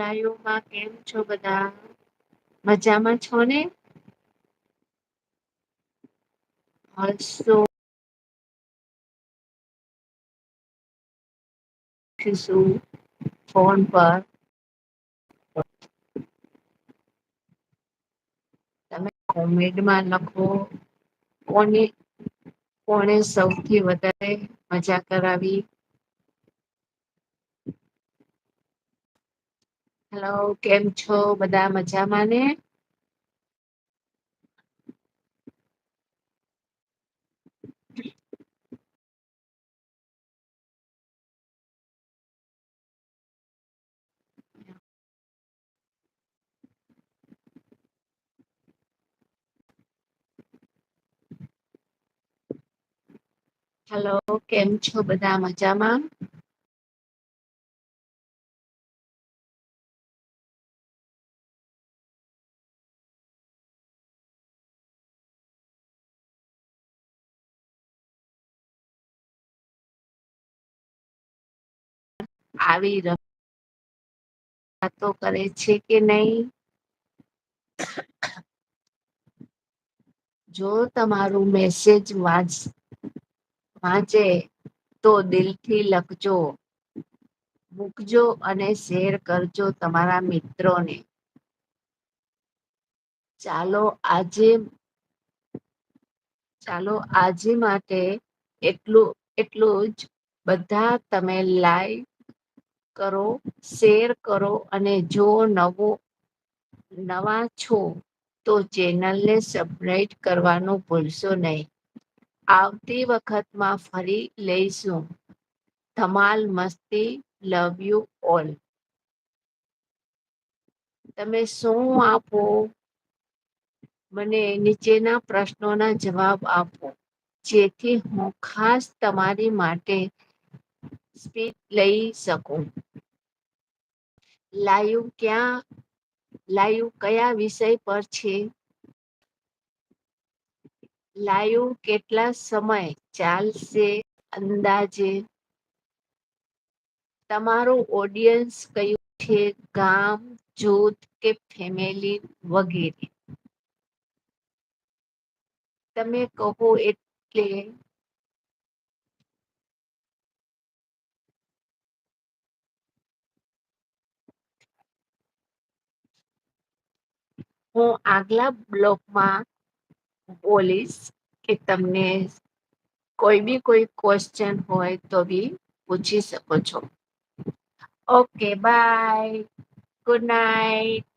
લાઈવમાં કેમ છો બધા? મજામાં છો ને? શું? ફોન પર. તમે કોમેન્ટમાં લખો. કોને, કોણે સૌથી વધારે મજા કરાવી? હેલો કેમ છો? બધા મજામાં ને? હેલો કેમ છો? બધા મજામાં? આવી વાતો કરે છે કે નહીં? જો તમારું મેસેજ વાંચ, વાંચે તો દિલથી લખજો, મૂકજો અને શેર કરજો તમારા મિત્રોને. ચાલો આજે ચાલો આજે માટે એટલું એટલું જ. બધા તમે લાઈવ કરો, શેર કરો અને જો નવો, નવા છો, તો ચેનલને સબસ્ક્રાઈબ કરવાનું ભૂલશો નહીં. આવતી વખતમાં ફરી લઈશું. ધમાલ મસ્તી લવ યુ ઓલ તમે શું આપો? મને નીચેના પ્રશ્નોના જવાબ આપો, જેથી હું ખાસ તમારી માટે સ્પીચ લઈ શકું. લાઈવ ક્યાં, લાઈવ કયા વિષય પર છે? લાઈવ કેટલા સમય ચાલશે અંદાજે? તમારું ઓડિયન્સ કયું છે? ગામ, જૂથ કે ફેમિલી વગેરે? તમે કહો એટલે હું આગલા બ્લોકમાં બોલીશ કે તમને કોઈ બી કોઈ ક્વેશ્ચન હોય તો બી પૂછી શકો છો. Okay bye good night